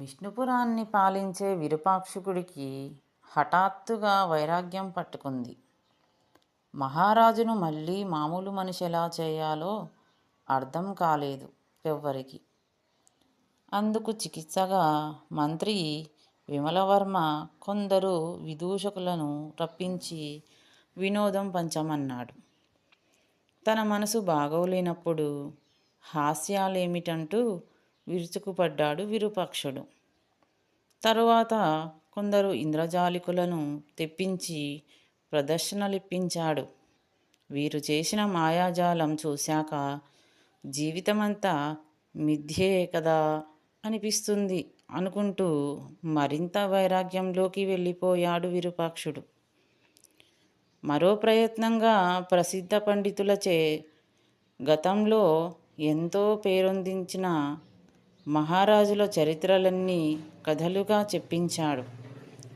విష్ణుపురాన్ని పాలించే విరూపాక్షకుడికి హఠాత్తుగా వైరాగ్యం పట్టుకుంది. మహారాజును మళ్ళీ మామూలు మనిషి ఎలా చేయాలో అర్థం కాలేదు ఎవ్వరికి. అందుకు చికిత్సగా మంత్రి విమలవర్మ కొందరు విదూషకులను రప్పించి వినోదం పంచమన్నాడు. తన మనసు బాగోలేనప్పుడు హాస్యాలేమిటంటూ విరుచుకుపడ్డాడు విరూపాక్షుడు. తరువాత కొందరు ఇంద్రజాలికులను తెప్పించి ప్రదర్శనలిప్పించాడు. వీరు చేసిన మాయాజాలం చూశాక జీవితమంతా మిథ్యే కదా అనిపిస్తుంది అనుకుంటూ మరింత వైరాగ్యంలోకి వెళ్ళిపోయాడు విరూపాక్షుడు. మరో ప్రయత్నంగా ప్రసిద్ధ పండితులచే గతంలో ఎంతో పేరొందించిన మహారాజుల చరిత్రలన్నీ కథలుగా చెప్పించాడు.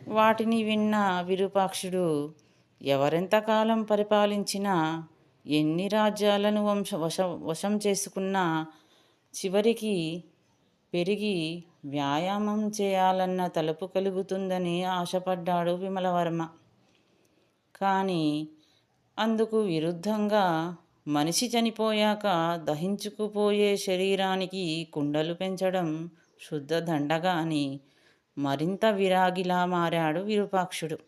వాటిని విన్న విరూపాక్షుడు ఎవరెంతకాలం పరిపాలించినా ఎన్ని రాజ్యాలను వంశ వశ వశం చేసుకున్నా చివరికి పెరిగి వ్యాయామం చేయాలన్న తలుపు కలుగుతుందని ఆశపడ్డాడు విమలవర్మ. కానీ అందుకు విరుద్ధంగా మనిషి చనిపోయాక దహించుకుపోయే శరీరానికి కుండలు పెంచడం శుద్ధ దండగా అని మరింత విరాగిలా మారాడు విరూపాక్షుడు.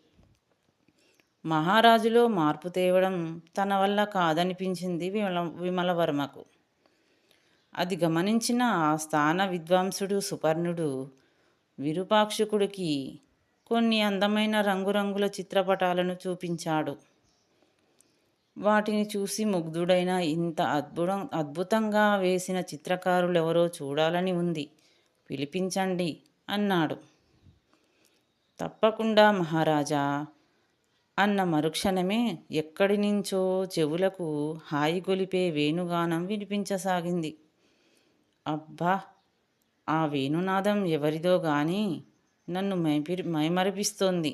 మహారాజులో మార్పు తేవడం తన వల్ల కాదనిపించింది విమల విమలవర్మకు. అది గమనించిన ఆ స్థాన విద్వాంసుడు సుపర్ణుడు విరూపాక్షకుడికి కొన్ని అందమైన రంగురంగుల చిత్రపటాలను చూపించాడు. వాటిని చూసి ముగ్ధుడైన ఇంత అద్భుతం అద్భుతంగా వేసిన చిత్రకారులెవరో చూడాలని ఉంది. పిలిపించండి అన్నాడు. తప్పకుండా మహారాజా అన్న మరుక్షణమే ఎక్కడి నుంచో చెవులకు హాయి గొలిపే వేణుగానం వినిపించసాగింది. అబ్బా! ఆ వేణునాదం ఎవరిదో గాని నన్ను మైపిరి మైమరిపిస్తోంది.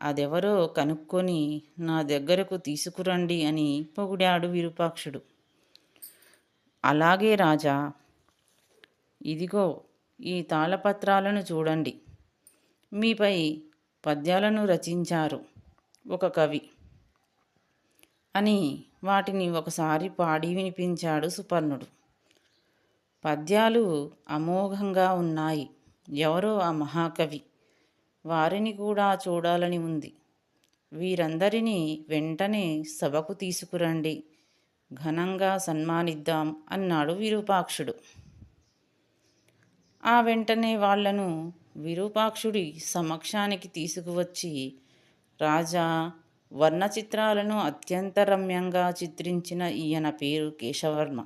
అదెవరో కనుక్కొని నా దగ్గరకు తీసుకురండి అని పొగిడాడు విరూపాక్షుడు. అలాగే రాజా ఇదిగో ఈ తాళపత్రాలను చూడండి. మీపై పద్యాలను రచించారు ఒక కవి అని వాటిని ఒకసారి పాడి వినిపించాడు సుపర్ణుడు. పద్యాలు అమోఘంగా ఉన్నాయి. ఎవరో ఆ మహాకవి. వారిని కూడా చూడాలని ఉంది. వీరందరినీ వెంటనే సభకు తీసుకురండి. ఘనంగా సన్మానిద్దాం అన్నాడు విరూపాక్షుడు. ఆ వెంటనే వాళ్ళను విరూపాక్షుడి సమక్షానికి తీసుకువచ్చి రాజా వర్ణ చిత్రాలను అత్యంత రమ్యంగా చిత్రించిన ఈయన పేరు కేశవర్మ.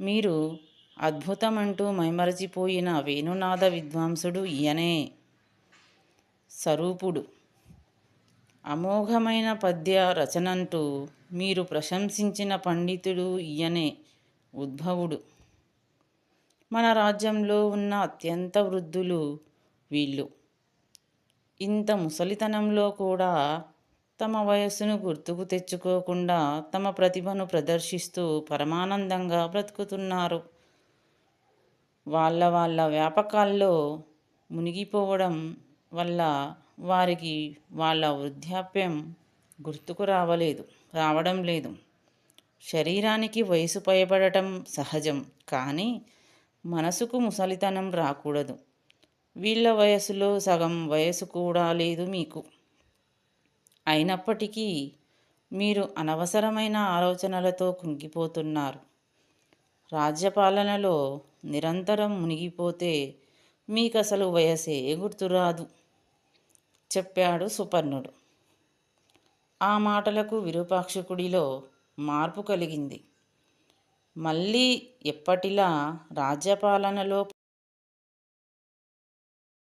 మీరు అద్భుతమంటూ మైమరచిపోయిన వేణునాద విద్వాంసుడు ఈయనే. స్వరూపుడు. అమోఘమైన పద్య రచనంటూ మీరు ప్రశంసించిన పండితుడు ఈయనే ఉద్భవుడు. మన రాజ్యంలో ఉన్న అత్యంత వృద్ధులు వీళ్ళు. ఇంత ముసలితనంలో కూడా తమ వయస్సును గుర్తుకు తెచ్చుకోకుండా తమ ప్రతిభను ప్రదర్శిస్తూ పరమానందంగా బ్రతుకుతున్నారు. వాళ్ళ వాళ్ళ వ్యాపకాల్లో మునిగిపోవడం వల్ల వారికి వాళ్ళ వృద్ధాప్యం గుర్తుకు రావలేదు రావడం లేదు. శరీరానికి వయసు పైబడటం సహజం కానీ మనసుకు ముసలితనం రాకూడదు. వీళ్ళ వయసులో సగం వయసు కూడా లేదు మీకు. అయినప్పటికీ మీరు అనవసరమైన ఆలోచనలతో కుంగిపోతున్నారు. రాజ్యపాలనలో నిరంతరం మునిగిపోతే మీకు అసలు వయసే గుర్తురాదు. చెప్పాడు సుపర్ణుడు. ఆ మాటలకు విరూపాక్షకుడిలో మార్పు కలిగింది. మళ్ళీ ఎప్పటిలా రాజ్యపాలనలో